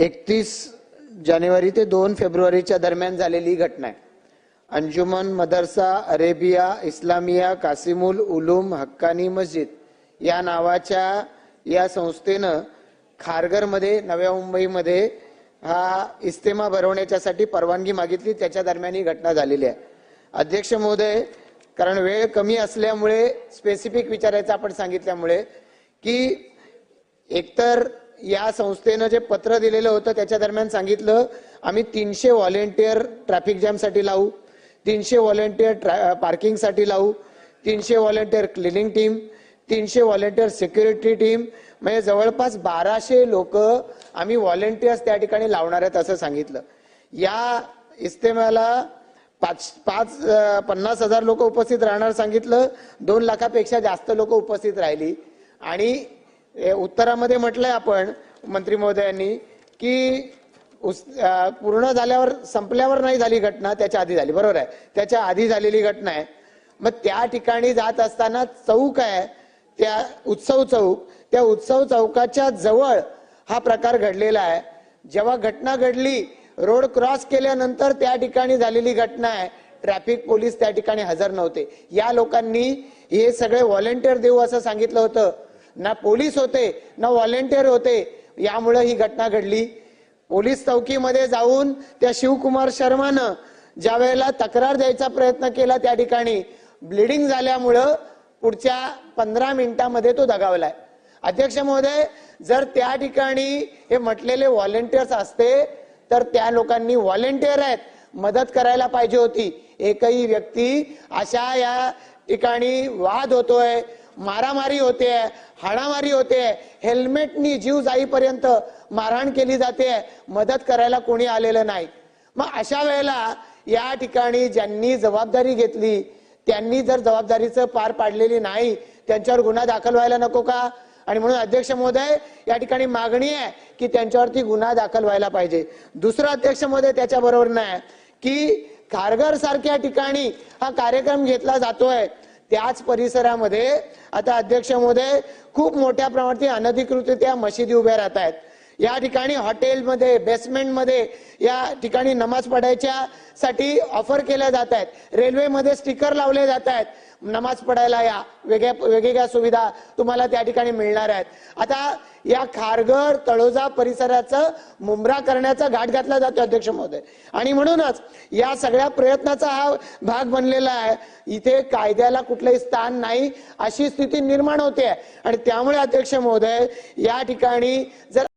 एकतीस जानेवारी ते दोन फेब्रुवारीच्या दरम्यान झालेली घटना आहे. अंजुमन मदरसा अरेबिया इस्लामिया कासिमुल उलूम हक्कानी मस्जिद या नावाच्या या संस्थेनं खारघरमध्ये नव्या मुंबईमध्ये हा इस्तेमा भरवण्याच्यासाठी परवानगी मागितली. त्याच्या दरम्यान ही घटना झालेली आहे. अध्यक्ष महोदय कारण वेळ कमी असल्यामुळे स्पेसिफिक विचारायचं आपण सांगितल्यामुळे की एकतर या संस्थेनं जे पत्र दिलेलं होतं त्याच्या दरम्यान सांगितलं आम्ही तीनशे व्हॉलेंटियर ट्रॅफिक जॅमसाठी लावू तीनशे व्हॉलेंटियर पार्किंगसाठी लावू तीनशे व्हॉलेंटियर क्लिनिंग टीम तीनशे व्हॉलेंटियर सिक्युरिटी टीम म्हणजे जवळपास बाराशे लोक आम्ही व्हॉलेंटियर्स त्या ठिकाणी लावणार आहेत असं सांगितलं. या इस्तेमाला पाच पाच पन्नास हजार लोक उपस्थित राहणार सांगितलं दोन लाखापेक्षा जास्त लोक उपस्थित राहिली. आणि उत्तरामध्ये म्हटलंय आपण मंत्री महोदयांनी की उस- पूर्ण झाल्यावर संपल्यावर नाही झाली घटना त्याच्या आधी झाली. बरोबर आहे? त्याच्या आधी झालेली घटना आहे. मग त्या ठिकाणी जात असताना चौक आहे त्या उत्सव चौक. त्या उत्सव चौकाच्या जवळ हा प्रकार घडलेला आहे. जेव्हा घटना घडली रोड क्रॉस केल्यानंतर त्या ठिकाणी झालेली घटना आहे. ट्रॅफिक पोलीस त्या ठिकाणी हजर नव्हते. या लोकांनी हे सगळे व्हॉलेंटियर देऊ असं सांगितलं होतं. ना पोलीस होते ना व्हॉलेंटियर होते. यामुळे ही घटना घडली. पोलीस चौकीमध्ये जाऊन त्या शिवकुमार शर्मानं ज्या वेळेला तक्रार द्यायचा प्रयत्न केला त्या ठिकाणी ब्लिडिंग झाल्यामुळं पुढच्या पंधरा मिनिटामध्ये तो दगावलाय. अध्यक्ष महोदय जर त्या ठिकाणी हे म्हटलेले व्हॉलेंटियर्स असते तर त्या लोकांनी व्हॉलेंटियर आहेत मदत करायला पाहिजे होती. एकही व्यक्ती अशा या ठिकाणी वाद होतोय मारामारी होते हाणामारी होते हेल्मेटनी जीव जाईपर्यंत मारहाण केली जाते मदत करायला कोणी आलेलं नाही. मग अशा वेळेला या ठिकाणी ज्यांनी जबाबदारी घेतली त्यांनी जर जबाबदारीचं पार पाडलेली नाही त्यांच्यावर गुन्हा दाखल व्हायला नको का? आणि म्हणून अध्यक्ष महोदय या ठिकाणी मागणी आहे की त्यांच्यावरती गुन्हा दाखल व्हायला पाहिजे. दुसरं अध्यक्ष महोदय त्याच्या बरोबर नाही की खारघर सारख्या ठिकाणी हा कार्यक्रम घेतला जातोय. त्याच परिसरामध्ये आता अध्यक्ष महोदय खूप मोठ्या प्रमाणात अनधिकृतरित्या मशिदी उभ्या राहत आहेत. या ठिकाणी हॉटेलमध्ये बेसमेंटमध्ये या ठिकाणी नमाज पडायच्या साठी ऑफर केल्या जात आहेत. रेल्वेमध्ये स्टिकर लावले जात आहेत. नमाज पडायला या. वेगळ्या वेगवेगळ्या सुविधा तुम्हाला त्या ठिकाणी मिळणार आहेत. आता या खारघर तळोजा परिसराचं मुंब्रा करण्याचा घाट घातला जातो अध्यक्ष महोदय. आणि म्हणूनच या सगळ्या प्रयत्नाचा हा भाग बनलेला आहे. इथे कायद्याला कुठलंही स्थान नाही अशी स्थिती निर्माण होते. आणि त्यामुळे अध्यक्ष महोदय या ठिकाणी जर